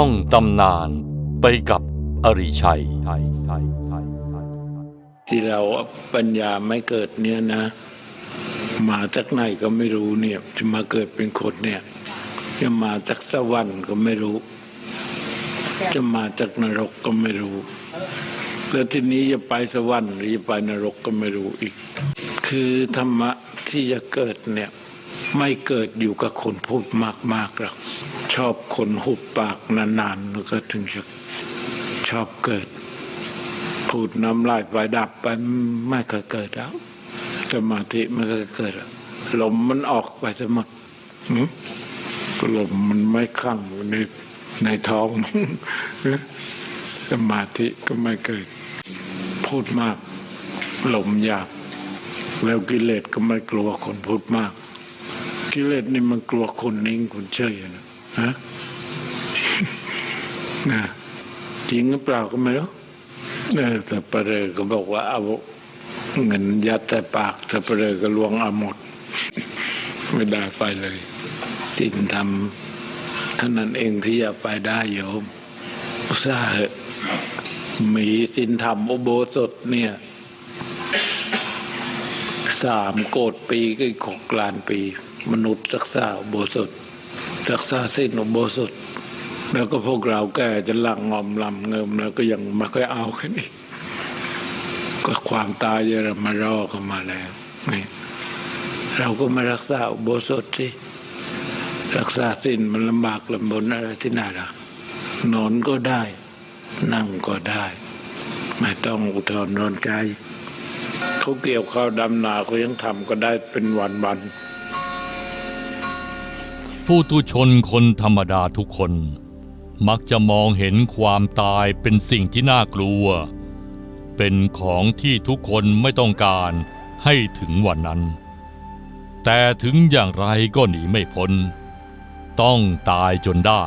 ท่องตำนานไปกับอริชัย ที่เราปัญญาไม่เกิดเนี่ยนะ มาจากไหนก็ไม่รู้เนี่ยจะมาเกิดเป็นคนเนี่ย จะมาจากสวรรค์ก็ไม่รู้ จะมาจากนรกก็ไม่รู้แล้วทีนี้จะไปสวรรค์หรือจะไปนรกก็ไม่รู้อีก คือธรรมะที่จะเกิดเนี่ย ไม่เกิดอยู่กับคนพูดมากๆหรอก ชอบคนหุบปากนานๆแล้วก็ถึงจะชอบเกิด พูดน้ำลายไปดับไปไม่เคยเกิดแล้วสมาธิไม่เคยเกิดลมมันออกไปสมดหืมลมมันไม่ข้างอยู่ในในท้อง สมาธิก็ไม่เกิด พูดมากลมยาบแล้วกิเลสก็ไม่กลัวคนพูดมาก กิเลสนี่มันกลัวคนนิ่งคนเฉยนะ ฮะนะจริงหรือเปล่าก็ไม่รู้เออแต่ประเดก็บอกว่าเอาเงินยัดแต่ปากแต่ประเดก็ลวงเอาหมดไม่ได้ไปเลยสินธรรมเท่านั้นเองที่จะไปได้โยมอุตส่าห์เหมีสินธรรมอุโบสถเนี่ยสามโกดปีก็หกล้านปี มนุษย์รักษาอุโบสถ รักษาสิ้นอุโบสถ แล้วก็พวกเราแก่จะหลังงอมลำเงิมแล้วก็ยังไม่ค่อยเอาแค่นี้ก็ความตายจะมารอเข้ามาแล้วนี่เราก็มารักษาอุโบสถสิรักษาสิ้นมันลำบากลำบนอะไรที่ไหนล่ะนอนก็ได้ นั่งก็ได้ ไม่ต้องอุทธรณ์นอนใจเขาเกี่ยวข้าวดำนาเขายังทำก็ได้เป็นวันๆ ผู้ตุชนคนธรรมดาทุกคน มักจะมองเห็นความตายเป็นสิ่งที่น่ากลัว เป็นของที่ทุกคนไม่ต้องการให้ถึงวันนั้น แต่ถึงอย่างไรก็หนีไม่พ้น ต้องตายจนได้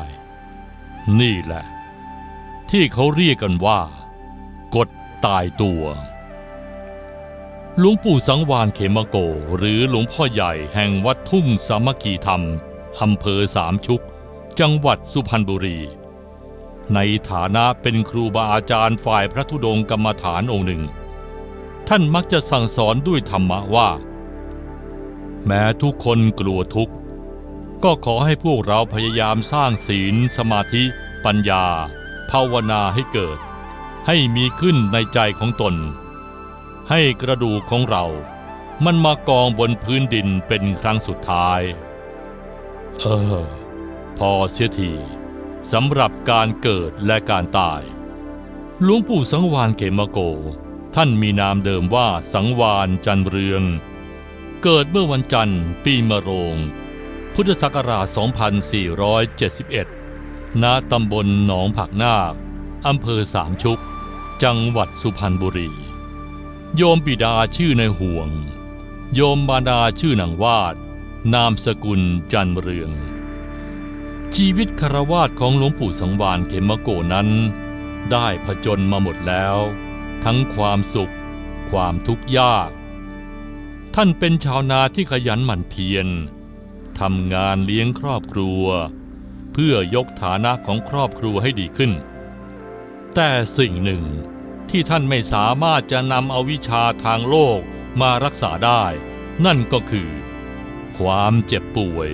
นี่แหละ ที่เขาเรียกกันว่า กฎตายตัวหลวงปู่สังวานเขมโก หรือหลวงพ่อใหญ่แห่งวัดทุ่งสามัคคีธรรม อำเภอสามชุก จังหวัดสุพรรณบุรี ในฐานะเป็นครูบาอาจารย์ฝ่ายพระธุดงค์กรรมฐานองค์หนึ่ง ท่านมักจะสั่งสอนด้วยธรรมะว่า แม้ทุกคนกลัวทุกข์ ก็ขอให้พวกเราพยายามสร้างศีล สมาธิ ปัญญา ภาวนาให้เกิด ให้มีขึ้นในใจของตน ให้กระดูกของเรามันมากองบนพื้นดินเป็นครั้งสุดท้าย เออ พอเสียทีสำหรับการเกิดและการตาย หลวงปู่สังวานเขมโก ท่านมีนามเดิมว่าสังวานจันเรือง เกิดเมื่อวันจันทร์ ปีมะโรง พุทธศักราช 2471 ณ ตำบลหนองผักนาค อำเภอสามชุก จังหวัดสุพรรณบุรี โยมบิดาชื่อในห่วง โยมมารดาชื่อนางวาด นามสกุลจันเรือง ชีวิตคารวาสของหลวงปู่สังวานเขมโกนั้น ได้ผจญมาหมดแล้ว ทั้งความสุข ความทุกข์ยาก ท่านเป็นชาวนาที่ขยันหมั่นเพียรทำงานเลี้ยงครอบครัว เพื่อยกฐานะของครอบครัวให้ดีขึ้น แต่สิ่งหนึ่งที่ท่านไม่สามารถจะนำเอาวิชาทางโลกมารักษาได้ นั่นก็คือ ความเจ็บป่วย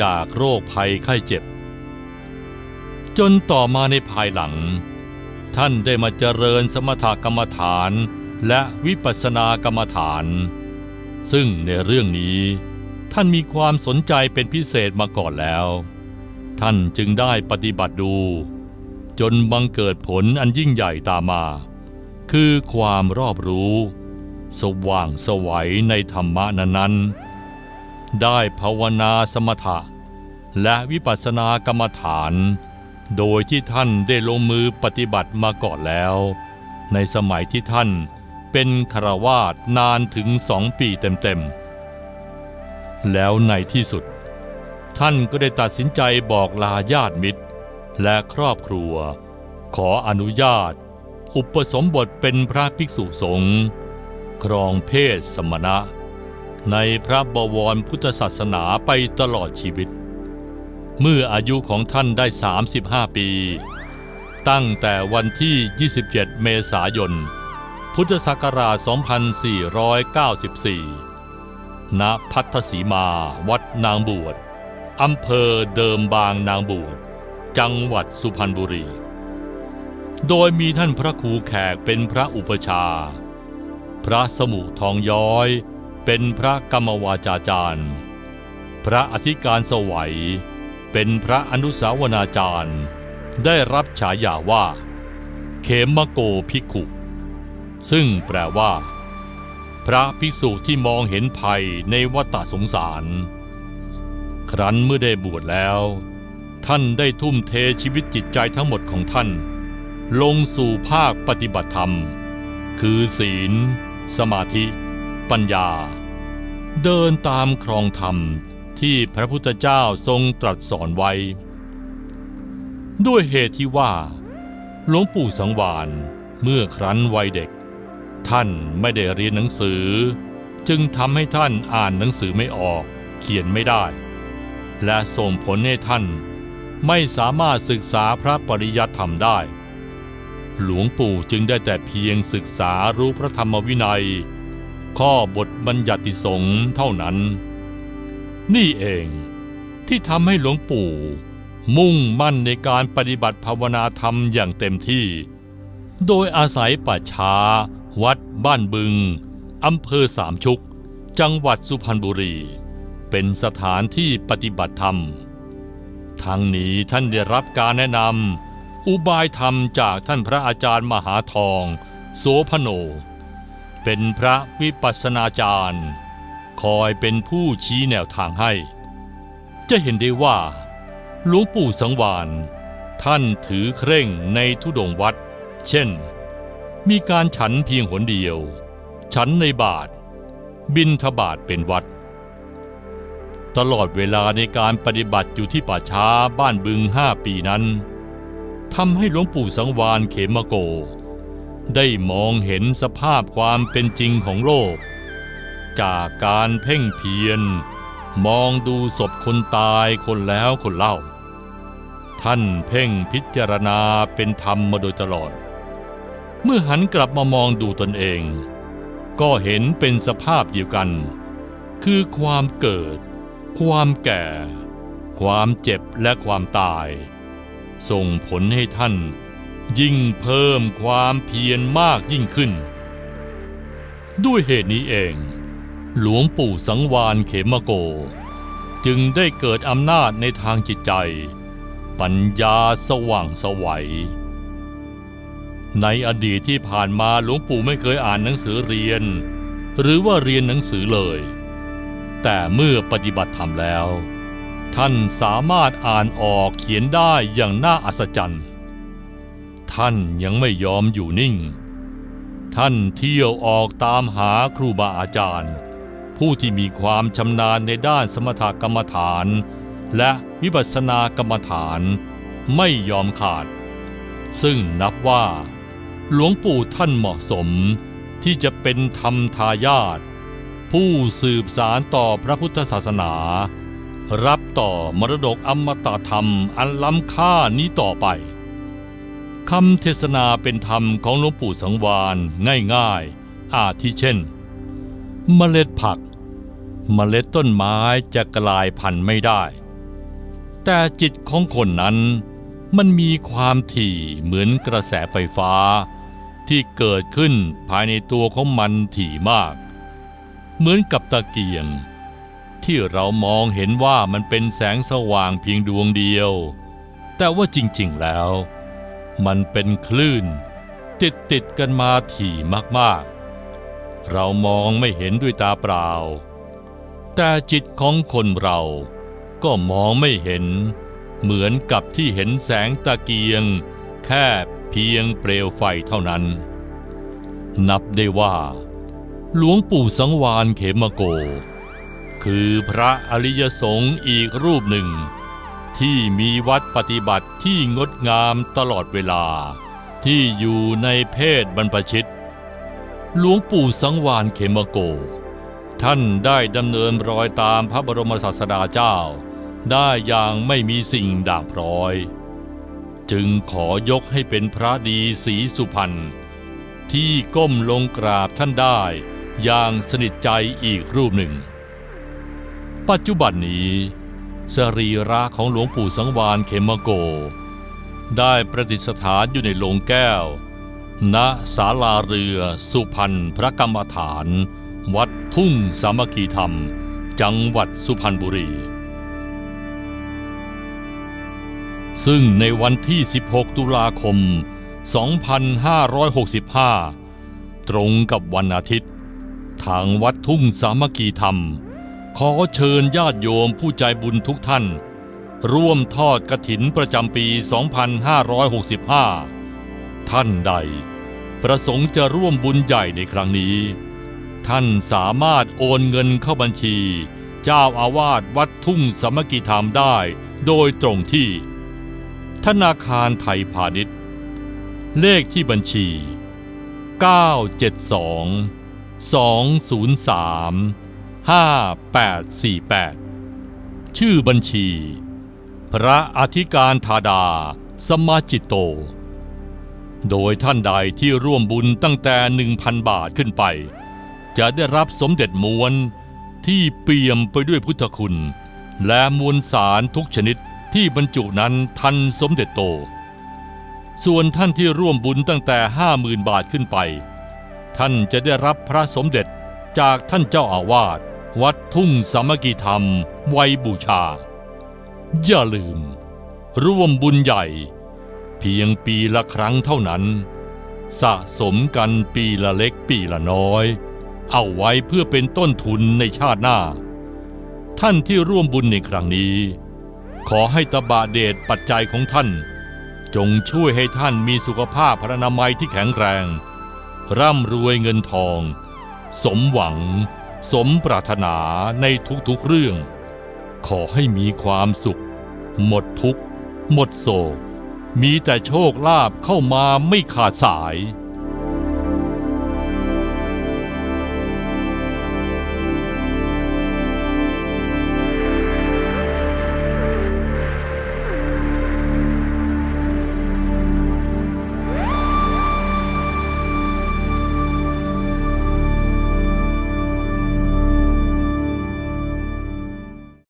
จากโรคภัยไข้เจ็บ จนต่อมาในภายหลัง ท่านได้มาเจริญสมถกรรมฐานและวิปัสสนากรรมฐาน ซึ่งในเรื่องนี้ ท่านมีความสนใจเป็นพิเศษมาก่อนแล้ว ท่านจึงได้ปฏิบัติดู จนบังเกิดผลอันยิ่งใหญ่ตามมา คือความรอบรู้ สว่างสวัยในธรรมะนั้นๆ ได้ภาวนาสมถะ และวิปัสสนากรรมฐาน โดยที่ท่านได้ลงมือปฏิบัติมาก่อนแล้ว ในสมัยที่ท่านเป็นคารวาสนานถึงสองปีเต็มๆ แล้วในที่สุด ท่านก็ได้ตัดสินใจบอกลาญาติมิตร และครอบครัว ขออนุญาต อุปสมบทเป็นพระภิกษุสงฆ์ครองเพศสมณะ ในพระบวรพุทธศาสนาไปตลอดชีวิต เมื่ออายุของท่านได้ 35 ปี ตั้งแต่วันที่ 27 เมษายน พุทธศักราช 2494 ณ พัทธสีมาวัดนางบวชอำเภอเดิมบางนางบวชจังหวัดสุพรรณบุรี โดยมีท่านพระครูแขกเป็นพระอุปชา พระสมุทองย้อย เป็นพระกรรมวาจาจารย์ พระอธิการสวัย เป็นพระอนุสาวนาจารย์ ได้รับฉายาว่า เขมโกภิกขุ ซึ่งแปลว่า พระภิกษุที่มองเห็นภัยในวัฏสงสาร ครั้นเมื่อได้บวชแล้ว ท่านได้ทุ่มเทชีวิตจิตใจทั้งหมดของท่าน ลงสู่ภาคปฏิบัติธรรม คือศีล สมาธิ ปัญญา เดินตามครองธรรมที่พระพุทธเจ้าทรงตรัสสอนไว้ ด้วยเหตุที่ว่า หลวงปู่สังวานเมื่อครั้นวัยเด็ก ท่านไม่ได้เรียนหนังสือ จึงทำให้ท่านอ่านหนังสือไม่ออก เขียนไม่ได้ และส่งผลให้ท่านไม่สามารถศึกษาพระปริยัติธรรมได้ หลวงปู่จึงได้แต่เพียงศึกษารู้พระธรรมวินัย ข้อบทบัญญัติสงฆ์เท่านั้น นี่เองที่ทำให้หลวงปู่ มุ่งมั่นในการปฏิบัติภาวนาธรรมอย่างเต็มที่ โดยอาศัยป่าช้า วัดบ้านบึงอำเภอสามชุก จังหวัดสุพรรณบุรี เป็นสถานที่ปฏิบัติธรรม ทั้งนี้ท่านได้รับการแนะนำอุบายธรรมจากท่านพระอาจารย์มหาทอง โสพโน เป็นพระวิปัสสนาจารย์ คอยเป็นผู้ชี้แนวทางให้ จะเห็นได้ว่า หลวงปู่สังวานท่านถือเคร่งในทุดงวัด เช่น มีการฉันเพียงหนเดียว ฉันในบาท บินทบาทเป็นวัด ตลอดเวลาในการปฏิบัติอยู่ที่ป่าช้าบ้านบึงห้าปีนั้นทำให้หลวงปู่สังวานเขมโก ได้มองเห็นสภาพความเป็นจริงของโลก จากการเพ่งเพียร มองดูศพคนตายคนแล้วคนเล่า ท่านเพ่งพิจารณาเป็นธรรมมาโดยตลอด เมื่อหันกลับมามองดูตนเอง ก็เห็นเป็นสภาพเดียวกัน คือความเกิด ความแก่ ความเจ็บและความตาย ส่งผลให้ท่าน ยิ่งเพิ่มความเพียรมากยิ่งขึ้น ด้วยเหตุนี้เอง หลวงปู่สังวานเขมโก จึงได้เกิดอำนาจในทางจิตใจ ปัญญาสว่างสวัย ในอดีตที่ผ่านมาหลวงปู่ไม่เคยอ่านหนังสือเรียน หรือว่าเรียนหนังสือเลย แต่เมื่อปฏิบัติธรรมแล้ว ท่านสามารถอ่านออกเขียนได้อย่างน่าอัศจรรย์ ท่านยังไม่ยอมอยู่นิ่ง ท่านเที่ยวออกตามหาครูบาอาจารย์ ผู้ที่มีความชำนาญในด้านสมถกรรมฐาน และวิปัสสนากรรมฐานไม่ยอมขาด ซึ่งนับว่า หลวงปู่ท่านเหมาะสมที่จะเป็นธรรมทายาทผู้สืบสารต่อพระพุทธศาสนา รับต่อมรดกอมตะธรรมอันล้ำค่านี้ต่อไป คำเทศนาเป็นธรรมของหลวงปู่สังวานง่ายๆ อาทิเช่น เมล็ดผัก เมล็ดต้นไม้จะกลายพันธุ์ไม่ได้ แต่จิตของคนนั้นมันมีความถี่เหมือนกระแสไฟฟ้า ที่เกิดขึ้นภายในตัวของมันถี่มาก เหมือนกับตะเกียง ที่เรามองเห็นว่ามันเป็นแสงสว่างเพียงดวงเดียว แต่ว่าจริงๆแล้ว มันเป็นคลื่น ติดติดกันมาถี่มากๆ เรามองไม่เห็นด้วยตาเปล่า แต่จิตของคนเราก็มองไม่เห็น เหมือนกับที่เห็นแสงตะเกียง แค่เพียงเปลวไฟเท่านั้น นับได้ว่า หลวงปู่สังวานเขมโก คือพระอริยสงฆ์อีกรูปหนึ่ง ที่มีวัดปฏิบัติที่งดงามตลอดเวลา ที่อยู่ในเพศบรรพชิต หลวงปู่สังวานเขมโก ท่านได้ดำเนินรอยตามพระบรมศาสดาเจ้า ได้อย่างไม่มีสิ่งด่างพร้อย จึงขอยกให้เป็นพระดีศรีสุพรรณที่ก้มลงกราบท่านได้อย่างสนิทใจอีกรูปหนึ่ง ปัจจุบันนี้ สรีระของหลวงปู่สังวานเขมโก ได้ประดิษฐานอยู่ในโลงแก้ว ณศาลาเรือสุพรรณพระกรรมฐาน วัดทุ่งสามัคคีธรรม จังหวัดสุพรรณบุรี ซึ่งในวันที่ 16 ตุลาคม 2565 ตรงกับวันอาทิตย์ ทางวัดทุ่งสามัคคีธรรม ขอเชิญญาติโยมผู้ใจบุญทุกท่าน ร่วมทอดกระถินประจำปี 2565 ท่านใด ประสงค์จะร่วมบุญใหญ่ในครั้งนี้ ท่านสามารถโอนเงินเข้าบัญชี เจ้าอาวาสวัดทุ่งสมัคคีธรรมได้โดยตรงที่ ธนาคารไทยพาณิชย์ เลขที่บัญชี 972 203 5848 ชื่อบัญชี พระอธิการธาดา สมาจิตโต โดยท่านใดที่ร่วมบุญตั้งแต่ 1,000 บาทขึ้นไป จะได้รับสมเด็จม้วนที่เปี่ยมไปด้วยพุทธคุณ และมวลสารทุกชนิดที่บรรจุนั้นทันสมเด็จโต ส่วนท่านที่ร่วมบุญตั้งแต่ 50,000 บาทขึ้นไป ท่านจะได้รับพระสมเด็จจากท่านเจ้าอาวาส วัดทุ่งสามัคคีธรรม ไวยบูชา อย่าลืม ร่วมบุญใหญ่ เพียงปีละครั้งเท่านั้น สะสมกันปีละเล็กปีละน้อย เอาไว้เพื่อเป็นต้นทุนในชาติหน้า ท่านที่ร่วมบุญในครั้งนี้ ขอให้ตบะเดชปัจจัยของท่าน จงช่วยให้ท่านมีสุขภาพพรรณนามัยที่แข็งแรง ร่ำรวยเงินทอง สมหวัง สมปรารถนาในทุกๆเรื่อง ขอให้มีความสุข หมดทุกข์ หมดโศก มีแต่โชคลาภเข้ามาไม่ขาดสาย